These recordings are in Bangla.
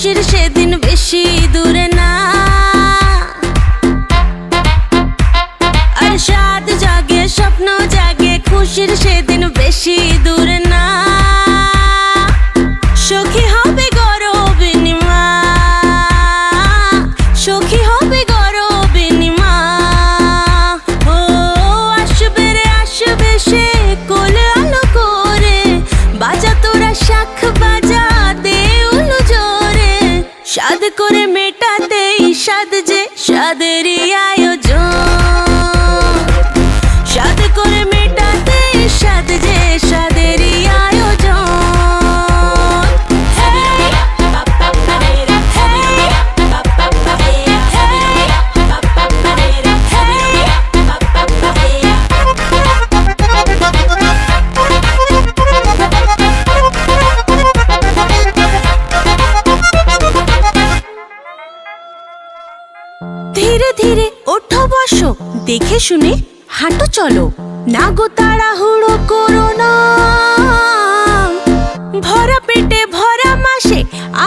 খুশির সেদিন বেশি দূরে না। আর সাদ জাগে, স্বপ্ন জাগে, খুশির সেদিন বেশি দূরে না। সখী হবে সে যে ধীরে ধীরে ওঠো বসো, দেখে শুনে হাঁটো চলো। না গো তাড়াহুড়ো করো না। ভরা পেটে ভরা মাসে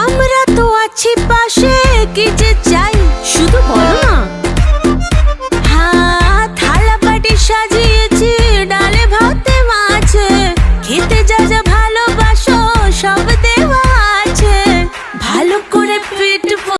আমরা তো আছি পাশে, কি যে